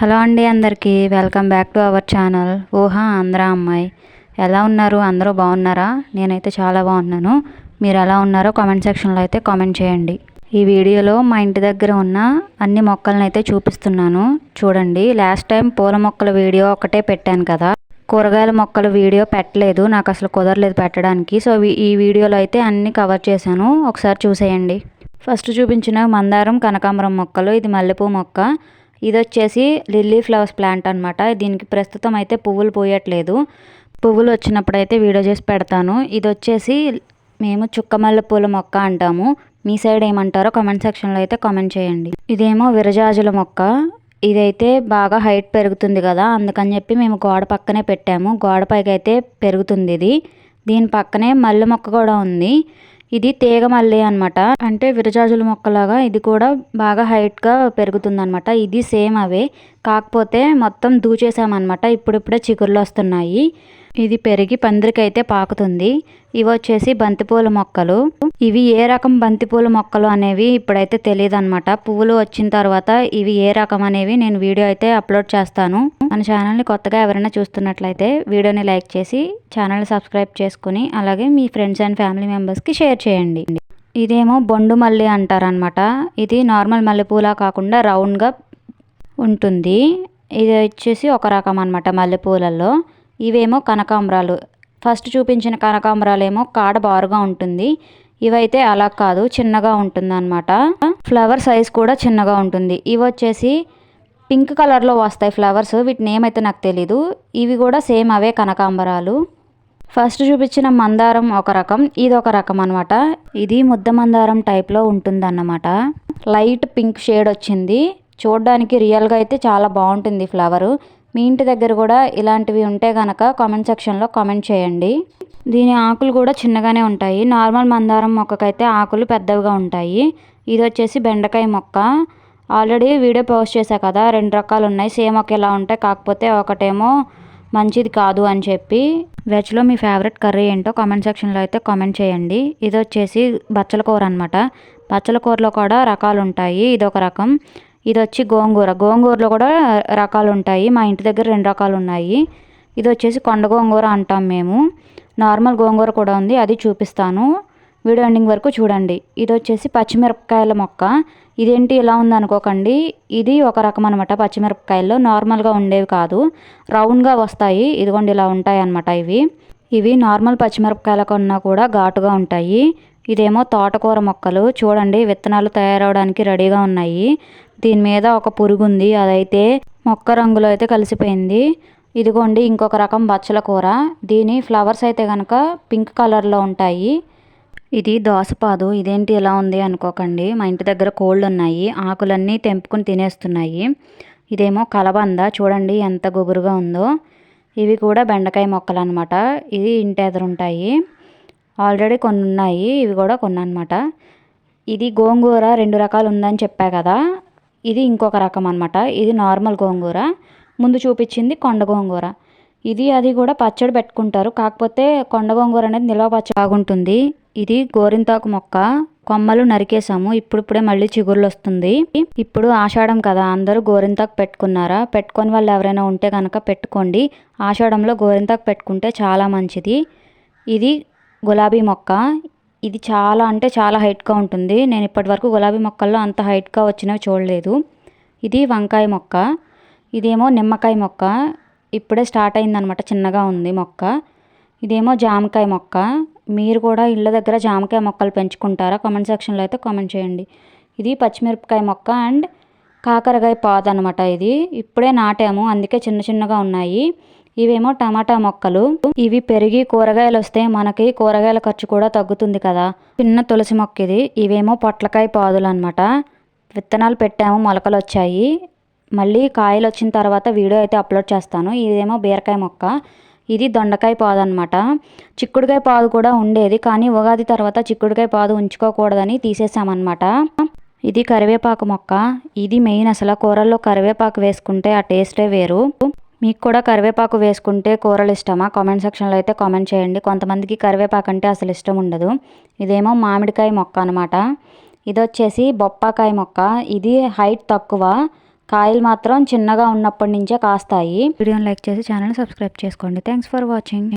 Hello అండి అందరికీ. Welcome back to our channel. Ooha Andhra Ammayi. ఎలా ఉన్నారు? అందరూ బాగున్నారా? నేనైతే చాలా బాగున్నాను. మీరు ఎలా ఉన్నారో కామెంట్ సెక్షన్లో అయితే కామెంట్ చేయండి. ఈ వీడియోలో మా ఇంటి దగ్గర ఉన్న అన్ని మొక్కలను అయితే చూపిస్తున్నాను. చూడండి లాస్ట్ టైం పూల మొక్కల వీడియో ఒకటే పెట్టాను కదా. కూరగాయల మొక్కల వీడియో పెట్టలేదు. నాకు అసలు కుదరలేదు పెట్టడానికి. సో ఈ వీడియోలో అయితే అన్ని కవర్ చేశాను. ఒకసారి చూసేయండి. ఫస్ట్ చూపించిన మందారం కనకాంబరం మొక్కలు. ఇది మల్లెపూ మొక్క. ఇది వచ్చేసి లిల్లీ ఫ్లవర్స్ ప్లాంట్ అనమాట దీనికి ప్రస్తుతం అయితే పువ్వులు పోయట్లేదు. పువ్వులు వచ్చినప్పుడు అయితే వీడియో చేసి పెడతాను. ఇది వచ్చేసి మేము చుక్క మల్లెపూల మొక్క అంటాము. మీ సైడ్ ఏమంటారో కామెంట్ సెక్షన్లో అయితే కామెంట్ చేయండి. ఇదేమో విరజాజుల మొక్క. ఇదైతే బాగా హైట్ పెరుగుతుంది కదా అందుకని చెప్పి మేము గోడ పక్కనే పెట్టాము. గోడ పైకి అయితే పెరుగుతుంది ఇది. దీని పక్కనే మల్లె మొక్క కూడా ఉంది. ఇది తీగ మల్లి అనమాట అంటే విరజాజుల మొక్కలాగా ఇది కూడా బాగా హైట్గా పెరుగుతుంది అనమాట ఇది సేమ్ అవే. కాకపోతే మొత్తం దూచేసామన్నమాట. ఇప్పుడిప్పుడే చిగుర్లు వస్తున్నాయి. ఇది పెరిగి పందిరికైతే పాకుతుంది. ఇవి వచ్చేసి బంతిపూల మొక్కలు. ఇవి ఏ రకం బంతిపూల మొక్కలు అనేవి ఇప్పుడైతే తెలియదు అనమాట పువ్వులు వచ్చిన తర్వాత ఇవి ఏ రకం అనేవి నేను వీడియో అయితే అప్లోడ్ చేస్తాను. మన ఛానల్ని కొత్తగా ఎవరైనా చూస్తున్నట్లయితే వీడియోని లైక్ చేసి ఛానల్ని సబ్స్క్రైబ్ చేసుకుని అలాగే మీ ఫ్రెండ్స్ అండ్ ఫ్యామిలీ మెంబర్స్కి షేర్ చేయండి. ఇదేమో బొండు మల్లి అంటారనమాట ఇది నార్మల్ మల్లెపూలా కాకుండా రౌండ్గా ఉంటుంది. ఇది వచ్చేసి ఒక రకం అనమాట మల్లెపూలలో ఇవేమో కనకాంబరాలు. ఫస్ట్ చూపించిన కనకాంబరాలు ఏమో కాడ బారుగా ఉంటుంది. ఇవైతే అలా కాదు చిన్నగా ఉంటుంది అనమాట ఫ్లవర్ సైజ్ కూడా చిన్నగా ఉంటుంది. ఇవి వచ్చేసి పింక్ కలర్లో వస్తాయి ఫ్లవర్స్. వీటి నేమ్ అయితే నాకు తెలీదు. ఇవి కూడా సేమ్ అవే కనకాంబరాలు. ఫస్ట్ చూపించిన మందారం ఒక రకం ఇది ఒక రకం అనమాట ఇది ముద్ద మందారం టైప్లో ఉంటుందన్నమాట. లైట్ పింక్ షేడ్ వచ్చింది. చూడడానికి రియల్గా అయితే చాలా బాగుంటుంది ఫ్లవరు. మీ ఇంటి దగ్గర కూడా ఇలాంటివి ఉంటే కనుక కామెంట్ సెక్షన్లో కామెంట్ చేయండి. దీని ఆకులు కూడా చిన్నగానే ఉంటాయి. నార్మల్ మందారం మొక్కకైతే ఆకులు పెద్దవిగా ఉంటాయి. ఇది వచ్చేసి బెండకాయ మొక్క. ఆల్రెడీ వీడియో పోస్ట్ చేశా కదా రెండు రకాలు ఉన్నాయి. సేమ్ ఒకేలా ఉంటాయి కాకపోతే ఒకటేమో మంచిది కాదు అని చెప్పి. వెజ్లో మీ ఫేవరెట్ కర్రీ ఏంటో కామెంట్ సెక్షన్లో అయితే కామెంట్ చేయండి. ఇది వచ్చేసి బచ్చల కూర అనమాట బచ్చల కూరలో కూడా రకాలు ఉంటాయి. ఇది ఒక రకం. ఇది వచ్చి గోంగూర. గోంగూరలో కూడా రకాలు ఉంటాయి మా ఇంటి దగ్గర రెండు రకాలు ఉన్నాయి ఇది వచ్చేసి కొండ గోంగూర అంటాం మేము. నార్మల్ గోంగూర కూడా ఉంది. అది చూపిస్తాను. వీడియో ఎండింగ్ వరకు చూడండి. ఇది వచ్చేసి పచ్చిమిరపకాయల మొక్క. ఇదేంటి ఇలా ఉంది అనుకోకండి ఇది ఒక రకం అనమాట పచ్చిమిరపకాయల్లో. నార్మల్గా ఉండేవి కాదు. రౌండ్గా వస్తాయి. ఇదిగోండి ఇలా ఉంటాయి అనమాట ఇవి. ఇవి నార్మల్ పచ్చిమిరపకాయల కన్నా కూడా ఘాటుగా ఉంటాయి. ఇదేమో తోటకూర మొక్కలు. చూడండి విత్తనాలు తయారవడానికి రెడీగా ఉన్నాయి. దీని మీద ఒక పురుగు ఉంది అదైతే మొక్క రంగులో అయితే కలిసిపోయింది. ఇదిగోండి ఇంకొక రకం బచ్చల కూర. దీని ఫ్లవర్స్ అయితే కనుక పింక్ కలర్లో ఉంటాయి. ఇది దోసపాదు. ఇదేంటి ఇలా ఉంది అనుకోకండి. మా ఇంటి దగ్గర కోళ్ళు ఉన్నాయి ఆకులన్నీ తెంపుకుని తినేస్తున్నాయి. ఇదేమో కలబంద. చూడండి ఎంత గుబురుగా ఉందో. ఇవి కూడా బెండకాయ మొక్కలు అనమాట ఇది ఇంటి ఎదురుంటాయి ఆల్రెడీ కొన్ని ఉన్నాయి ఇవి కూడా కొన్ని అనమాట ఇది గోంగూర రెండు రకాలు ఉందని చెప్పా కదా. ఇది ఇంకొక రకం అనమాట ఇది నార్మల్ గోంగూర. ముందు చూపించింది కొండ గోంగూర. ఇది అది కూడా పచ్చడి పెట్టుకుంటారు. కాకపోతే కొండ గోంగూర అనేది నిల్వ పచ్చడి బాగుంటుంది. ఇది గోరింతాకు మొక్క. కొమ్మలు నరికేసాము ఇప్పుడిప్పుడే మళ్ళీ చిగుర్లు వస్తుంది. ఇప్పుడు ఆషాఢం కదా. అందరూ గోరింతాకు పెట్టుకున్నారా? పెట్టుకొని వాళ్ళు ఎవరైనా ఉంటే కనుక పెట్టుకోండి. ఆషాఢంలో గోరింతాకు పెట్టుకుంటే చాలా మంచిది. ఇది గులాబీ మొక్క. ఇది చాలా అంటే చాలా హైట్గా ఉంటుంది. నేను ఇప్పటివరకు గులాబీ మొక్కల్లో అంత హైట్గా వచ్చినవి చూడలేదు. ఇది వంకాయ మొక్క. ఇదేమో నిమ్మకాయ మొక్క. ఇప్పుడే స్టార్ట్ అయిందనమాట చిన్నగా ఉంది మొక్క. ఇదేమో జామకాయ మొక్క. మీరు కూడా ఇళ్ళ దగ్గర జామకాయ మొక్కలు పెంచుకుంటారా? కామెంట్ సెక్షన్లో అయితే కామెంట్ చేయండి. ఇది పచ్చిమిరపకాయ మొక్క అండ్ కాకరకాయ పాదు అనమాట ఇది. ఇప్పుడే నాటాము. అందుకే చిన్న చిన్నగా ఉన్నాయి. ఇవేమో టమాటా మొక్కలు. ఇవి పెరిగి కూరగాయలు వస్తే మనకి కూరగాయల ఖర్చు కూడా తగ్గుతుంది కదా. చిన్న తులసి మొక్క ఇది ఇవేమో పొట్లకాయ పాదులు అనమాట విత్తనాలు పెట్టాము మొలకలు వచ్చాయి మళ్ళీ కాయలు వచ్చిన తర్వాత వీడియో అయితే అప్లోడ్ చేస్తాను. ఇదేమో బీరకాయ మొక్క. ఇది దొండకాయ పాదు అనమాట చిక్కుడుకాయ పాదు కూడా ఉండేది కానీ ఉగాది తర్వాత చిక్కుడుకాయ పాదు ఉంచుకోకూడదని తీసేసామన్నమాట. ఇది కరివేపాకు మొక్క. ఇది మెయిన్ అసలు కూరల్లో కరివేపాకు వేసుకుంటే ఆ టేస్టే వేరు. మీకు కూడా కరివేపాకు వేసుకుంటే కూరలు ఇష్టమా? కామెంట్ సెక్షన్లో అయితే కామెంట్ చేయండి. కొంతమందికి కరివేపాకు అంటే అసలు ఇష్టం ఉండదు. ఇదేమో మామిడికాయ మొక్క అనమాట ఇది వచ్చేసి బొప్పాకాయ మొక్క. ఇది హైట్ తక్కువ. కాయలు మాత్రం చిన్నగా ఉన్నప్పటి నుంచే కాస్తాయి. వీడియోని లైక్ చేసి ఛానల్ సబ్స్క్రైబ్ చేసుకోండి. Thanks for watching.